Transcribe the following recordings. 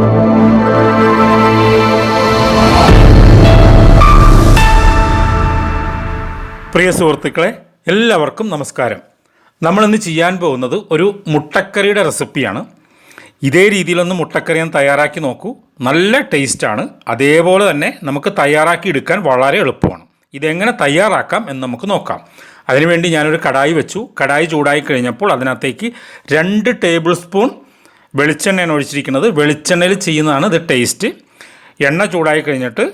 പ്രിയ സുഹൃത്തുക്കളെ എല്ലാവർക്കും നമസ്കാരം. നമ്മളിന്ന് ചെയ്യാൻ പോകുന്നത് ഒരു മുട്ടക്കറിയുടെ റെസിപ്പിയാണ്. ഇതേ രീതിയിലൊന്ന് മുട്ടക്കറി ഞാൻ തയ്യാറാക്കി നോക്കൂ. നല്ല ടേസ്റ്റാണ് അതേപോലെ തന്നെ നമുക്ക് തയ്യാറാക്കി എടുക്കാൻ വളരെ എളുപ്പമാണ്. ഇതെങ്ങനെ തയ്യാറാക്കാം എന്ന് നമുക്ക് നോക്കാം. അതിനുവേണ്ടി ഞാനൊരു കടായി വെച്ചു. കടായി ചൂടായി കഴിഞ്ഞപ്പോൾ അതിനകത്തേക്ക് രണ്ട് ടേബിൾ സ്പൂൺ വെളിച്ചെണ്ണയാണ് ഒഴിച്ചിരിക്കുന്നത്. വെളിച്ചെണ്ണയിൽ ചെയ്യുന്നതാണ് ഇത് ടേസ്റ്റ് എണ്ണ ചൂടായി കഴിഞ്ഞിട്ട്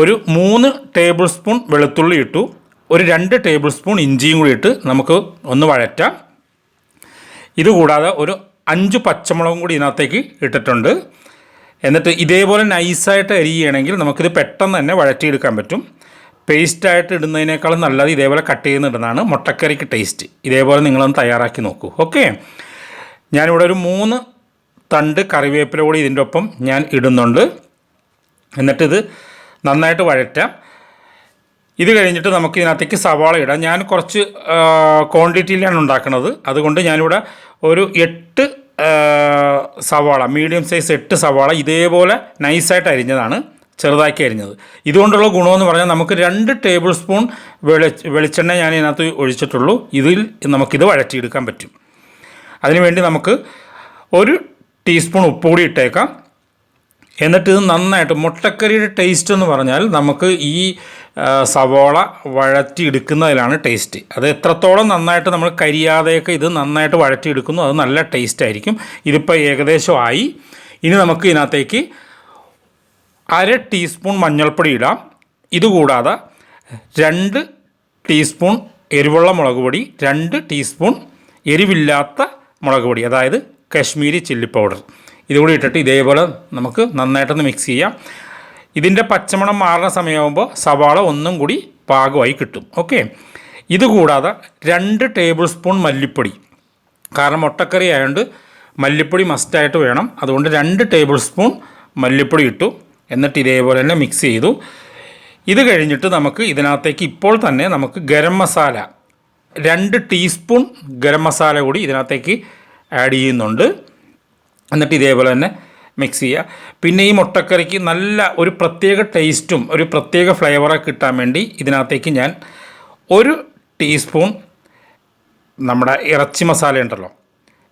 ഒരു മൂന്ന് ടേബിൾ സ്പൂൺ വെളുത്തുള്ളി ഇട്ടു. ഒരു രണ്ട് ടേബിൾ സ്പൂൺ ഇഞ്ചിയും കൂടി ഇട്ട് നമുക്ക് ഒന്ന് വഴറ്റാം. ഇതുകൂടാതെ ഒരു അഞ്ച് പച്ചമുളകും കൂടി ഇതിനകത്തേക്ക് ഇട്ടിട്ടുണ്ട്. എന്നിട്ട് ഇതേപോലെ നൈസായിട്ട് അരിയുകയാണെങ്കിൽ നമുക്കിത് പെട്ടെന്ന് തന്നെ വഴറ്റിയെടുക്കാൻ പറ്റും. പേസ്റ്റായിട്ട് ഇടുന്നതിനേക്കാളും നല്ലത് ഇതേപോലെ കട്ട് ചെയ്യുന്നിടുന്നതാണ് മുട്ടക്കറിക്ക് ടേസ്റ്റ് ഇതേപോലെ നിങ്ങളൊന്ന് തയ്യാറാക്കി നോക്കൂ. ഓക്കെ ഞാനിവിടെ ഒരു മൂന്ന് തണ്ട് കറിവേപ്പില കൂടി ഇതിന്റെ ഒപ്പം ഞാൻ ഇടുന്നുണ്ട്. എന്നിട്ടിത് നന്നായിട്ട് വഴറ്റാം. ഇത് കഴിഞ്ഞിട്ട് നമുക്ക് ഇതിനകത്തേക്ക് സവാള ഇടാം. ഞാൻ കുറച്ച് ക്വാണ്ടിറ്റിയിലാണ് ഉണ്ടാക്കുന്നത് അതുകൊണ്ട് ഞാനിവിടെ ഒരു എട്ട് സവാള മീഡിയം സൈസ് എട്ട് സവാള ഇതേപോലെ നൈസായിട്ട് അരിഞ്ഞതാണ് ചെറുതാക്കി അരിഞ്ഞത്. ഇതുകൊണ്ടുള്ള ഗുണമെന്ന് പറഞ്ഞാൽ നമുക്ക് രണ്ട് ടേബിൾ സ്പൂൺ വെളി വെളിച്ചെണ്ണ ഞാൻ ഇതിനകത്ത് ഒഴിച്ചിട്ടുള്ളൂ. ഇതിൽ നമുക്കിത് വഴറ്റിയെടുക്കാൻ പറ്റും. അതിനുവേണ്ടി നമുക്ക് ഒരു ടീസ്പൂൺ ഉപ്പ് കൂടി ഇട്ടേക്കാം. എന്നിട്ട് ഇത് നന്നായിട്ട് മുട്ടക്കറിയുടെ ടേസ്റ്റ് എന്ന് പറഞ്ഞാൽ നമുക്ക് ഈ സവോള വഴറ്റിയെടുക്കുന്നതിലാണ് ടേസ്റ്റ് അത് എത്രത്തോളം നന്നായിട്ട് നമ്മൾ കരിയാതെയൊക്കെ ഇത് നന്നായിട്ട് വഴറ്റിയെടുക്കുന്നു അത് നല്ല ടേസ്റ്റ് ആയിരിക്കും. ഇതിപ്പോൾ ഏകദേശം ആയി. ഇനി നമുക്ക് ഇതിനകത്തേക്ക് അര ടീസ്പൂൺ മഞ്ഞൾപ്പൊടി ഇടാം. ഇതുകൂടാതെ രണ്ട് ടീസ്പൂൺ എരിവുള്ള മുളക് പൊടി രണ്ട് ടീസ്പൂൺ എരിവില്ലാത്ത മുളക് പൊടി. അതായത് കശ്മീരി ചില്ലി പൗഡർ. ഇതുകൂടി ഇട്ടിട്ട് ഇതേപോലെ നമുക്ക് നന്നായിട്ടൊന്ന് മിക്സ് ചെയ്യാം. ഇതിന്റെ പച്ചമണം മാറുന്ന സമയമാകുമ്പോൾ സവാള ഒന്നും കൂടി പാകമായി കിട്ടും. ഓക്കെ ഇതുകൂടാതെ രണ്ട് ടേബിൾ സ്പൂൺ മല്ലിപ്പൊടി. കാരണം മുട്ടക്കറി ആയതുകൊണ്ട് മല്ലിപ്പൊടി മസ്റ്റായിട്ട് വേണം. അതുകൊണ്ട് രണ്ട് ടേബിൾ സ്പൂൺ മല്ലിപ്പൊടി ഇട്ടു. എന്നിട്ട് ഇതേപോലെ തന്നെ മിക്സ് ചെയ്തു. ഇത് കഴിഞ്ഞിട്ട് നമുക്ക് ഇതിനകത്തേക്ക് ഇപ്പോൾ തന്നെ നമുക്ക് ഗരം മസാല രണ്ട് ടീസ്പൂൺ ഗരം മസാല കൂടി ഇതിനകത്തേക്ക് ആഡ് ചെയ്യുന്നുണ്ട്. എന്നിട്ട് ഇതേപോലെ തന്നെ മിക്സ് ചെയ്യുക. പിന്നെ ഈ മുട്ടക്കറിക്ക് നല്ല ഒരു പ്രത്യേക ടേസ്റ്റും ഒരു പ്രത്യേക ഫ്ലേവറൊക്കെ കിട്ടാൻ വേണ്ടി ഇതിനകത്തേക്ക് ഞാൻ ഒരു ടീസ്പൂൺ നമ്മുടെ ഇറച്ചി മസാല ഉണ്ടല്ലോ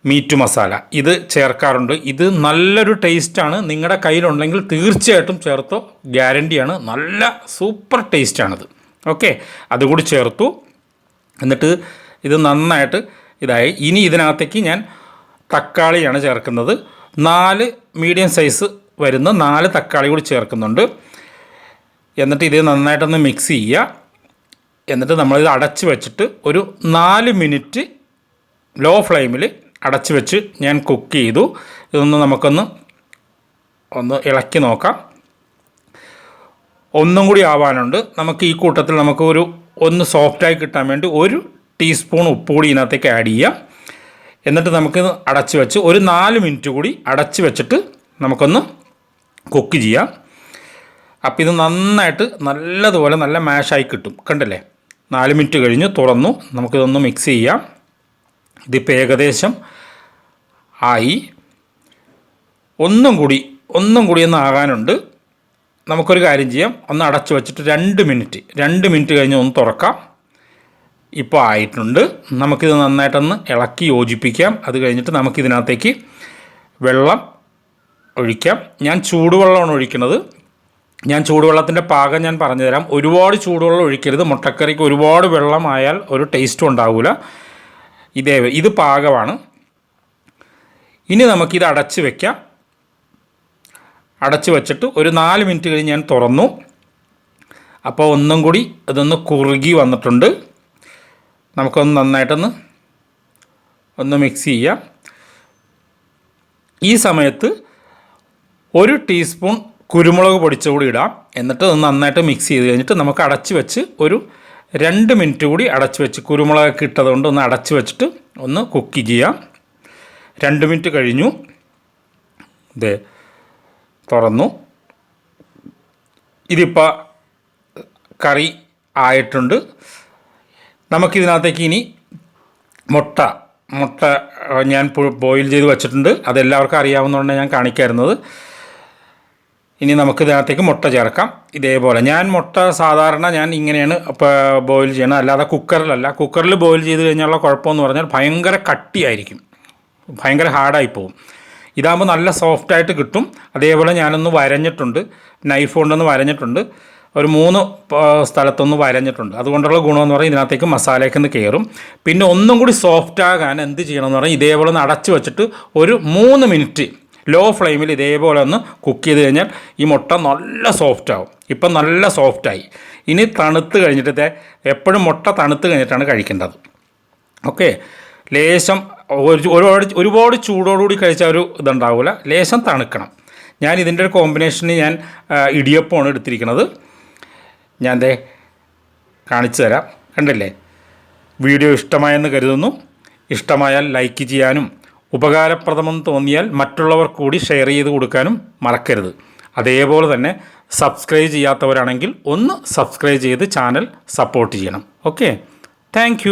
മീറ്റ് മസാല ഇത് ചേർക്കാറുണ്ട്. ഇത് നല്ലൊരു ടേസ്റ്റാണ് നിങ്ങളുടെ കയ്യിലുണ്ടെങ്കിൽ തീർച്ചയായിട്ടും ചേർത്തോ. ഗ്യാരണ്ടിയാണ് നല്ല സൂപ്പർ ടേസ്റ്റാണിത് ഓക്കെ അതുകൂടി ചേർത്തു. എന്നിട്ട് ഇത് നന്നായിട്ട് ഇതായി. ഇനി ഇതിനകത്തേക്ക് ഞാൻ തക്കാളിയാണ് ചേർക്കുന്നത്. നാല് മീഡിയം സൈസ് വരുന്ന നാല് തക്കാളി കൂടി ചേർക്കുന്നുണ്ട്. എന്നിട്ട് ഇത് നന്നായിട്ടൊന്ന് മിക്സ് ചെയ്യുക. എന്നിട്ട് നമ്മളിത് അടച്ച് വെച്ചിട്ട് ഒരു നാല് മിനിറ്റ് ലോ ഫ്ലെയിമിൽ അടച്ച് വെച്ച് ഞാൻ കുക്ക് ചെയ്തു. ഇതൊന്ന് നമുക്കൊന്ന് ഒന്ന് ഇളക്കി നോക്കാം. ഒന്നും കൂടി ആവാനുണ്ട്. നമുക്ക് ഈ കൂട്ടത്തിൽ നമുക്ക് ഒരു ഒന്ന് സോഫ്റ്റായി കിട്ടാൻ വേണ്ടി ഒരു ടീസ്പൂൺ ഉപ്പ് കൂടി ഇതിനകത്തേക്ക് ആഡ് ചെയ്യാം. എന്നിട്ട് നമുക്ക് അടച്ച് വെച്ച് ഒരു നാല് മിനിറ്റ് കൂടി അടച്ച് വെച്ചിട്ട് നമുക്കൊന്ന് കുക്ക് ചെയ്യാം. അപ്പോൾ ഇത് നന്നായിട്ട് നല്ലതുപോലെ നല്ല മാഷായി കിട്ടും. കണ്ടല്ലേ? നാല് മിനിറ്റ് കഴിഞ്ഞ് തുറന്നു. നമുക്കിതൊന്ന് മിക്സ് ചെയ്യാം. ഇതിപ്പോൾ ഏകദേശം ആയി. ഒന്നും കൂടി ഒന്നും കൂടി ഒന്ന് ആകാനുണ്ട്. നമുക്കൊരു കാര്യം ചെയ്യാം. ഒന്ന് അടച്ചു വെച്ചിട്ട് രണ്ട് മിനിറ്റ് രണ്ട് മിനിറ്റ് കഴിഞ്ഞ് ഒന്ന് തുറക്കാം. ഇപ്പോൾ ആയിട്ടുണ്ട്. നമുക്കിത് നന്നായിട്ടൊന്ന് ഇളക്കി യോജിപ്പിക്കാം. അത് കഴിഞ്ഞിട്ട് നമുക്കിതിനകത്തേക്ക് വെള്ളം ഒഴിക്കാം. ഞാൻ ചൂടുവെള്ളമാണ് ഒഴിക്കുന്നത്. ഞാൻ ചൂടുവെള്ളത്തിന്റെ പാകം ഞാൻ പറഞ്ഞുതരാം. ഒരുപാട് ചൂടുവെള്ളം ഒഴിക്കരുത്. മുട്ടക്കറിക്ക് ഒരുപാട് വെള്ളമായാൽ ഒരു ടേസ്റ്റും ഉണ്ടാവില്ല ഇതേ ഇത് പാകമാണ്. ഇനി നമുക്കിത് അടച്ച് വെക്കാം. അടച്ച് വെച്ചിട്ട് ഒരു നാല് മിനിറ്റ് കഴിഞ്ഞ് ഞാൻ തുറന്നു. അപ്പോൾ ഒന്നും കൂടി ഇതൊന്ന് കുറുകി വന്നിട്ടുണ്ട്. നമുക്കൊന്ന് നന്നായിട്ടൊന്ന് ഒന്ന് മിക്സ് ചെയ്യാം. ഈ സമയത്ത് ഒരു ടീസ്പൂൺ കുരുമുളക് പൊടിച്ചുകൂടി ഇടാം. എന്നിട്ട് ഒന്ന് നന്നായിട്ട് മിക്സ് ചെയ്ത് കഴിഞ്ഞിട്ട് നമുക്ക് അടച്ചു വെച്ച് ഒരു രണ്ട് മിനിറ്റ് കൂടി അടച്ചു വെച്ച് കുരുമുളകൊക്കെ ഇട്ടതുകൊണ്ട് ഒന്ന് അടച്ചു വെച്ചിട്ട് ഒന്ന് കുക്ക് ചെയ്യാം. രണ്ട് മിനിറ്റ് കഴിഞ്ഞു. ഇത് തുറന്നു. ഇതിപ്പോൾ കറി ആയിട്ടുണ്ട്. നമുക്കിതിനകത്തേക്ക് ഇനി മുട്ട. മുട്ട ഞാൻ ബോയിൽ ചെയ്ത് വെച്ചിട്ടുണ്ട്. അതെല്ലാവർക്കും അറിയാവുന്നതുകൊണ്ട് ഞാൻ കാണിക്കായിരുന്നത് ഇനി നമുക്ക് ഇതിനകത്തേക്ക് മുട്ട ചേർക്കാം. ഇതേപോലെ ഞാൻ മുട്ട സാധാരണ ഞാൻ ഇങ്ങനെയാണ് ബോയിൽ ചെയ്യണത്. അല്ലാതെ കുക്കറിലല്ല. കുക്കറിൽ ബോയിൽ ചെയ്ത് കഴിഞ്ഞാലുള്ള കുഴപ്പമെന്ന് പറഞ്ഞാൽ ഭയങ്കര കട്ടിയായിരിക്കും. ഭയങ്കര ഹാർഡായി പോകും ഇതാകുമ്പോൾ നല്ല സോഫ്റ്റായിട്ട് കിട്ടും. അതേപോലെ ഞാനൊന്ന് വരഞ്ഞിട്ടുണ്ട്. നൈഫ് കൊണ്ടൊന്ന് വരഞ്ഞിട്ടുണ്ട്. ഒരു മൂന്ന് സ്ഥലത്തൊന്ന് വരഞ്ഞിട്ടുണ്ട്. അതുകൊണ്ടുള്ള ഗുണമെന്ന് പറഞ്ഞാൽ ഇതിനകത്തേക്ക് മസാലയൊക്കെ ഒന്ന് കയറും പിന്നെ ഒന്നും കൂടി സോഫ്റ്റ് ആകാൻ എന്ത് ചെയ്യണമെന്ന് പറഞ്ഞാൽ ഇതേപോലെ ഒന്ന് അടച്ചു വെച്ചിട്ട് ഒരു മൂന്ന് മിനിറ്റ് ലോ ഫ്ലെയിമിൽ ഇതേപോലെ ഒന്ന് കുക്ക് ചെയ്ത് കഴിഞ്ഞാൽ ഈ മുട്ട നല്ല സോഫ്റ്റ് ആവും. ഇപ്പം നല്ല സോഫ്റ്റായി ഇനി തണുത്ത് കഴിഞ്ഞിട്ട് എപ്പോഴും മുട്ട തണുത്ത് കഴിഞ്ഞിട്ടാണ് കഴിക്കേണ്ടത്. ഓക്കെ? ലേശം ഒരു ഒരുപാട് ഒരുപാട് ചൂടോടുകൂടി കഴിച്ചാൽ ഒരു ഇതുണ്ടാവില്ല ലേശം തണുക്കണം. ഞാൻ ഇതിന്റെ ഒരു കോമ്പിനേഷന് ഞാൻ ഇടിയപ്പമാണ് എടുത്തിരിക്കുന്നത്. ഞാൻ ദേ കാണിച്ചു തരാം. കണ്ടില്ലേ? വീഡിയോ ഇഷ്ടമായെന്ന് കരുതുന്നു. ഇഷ്ടമായാൽ ലൈക്ക് ചെയ്യാനും ഉപകാരപ്രദമെന്ന് തോന്നിയാൽ മറ്റുള്ളവർ കൂടി ഷെയർ ചെയ്ത് കൊടുക്കാനും മറക്കരുത്. അതേപോലെ തന്നെ സബ്സ്ക്രൈബ് ചെയ്യാത്തവരാണെങ്കിൽ ഒന്ന് സബ്സ്ക്രൈബ് ചെയ്ത് ചാനൽ സപ്പോർട്ട് ചെയ്യണം. ഓക്കെ? താങ്ക്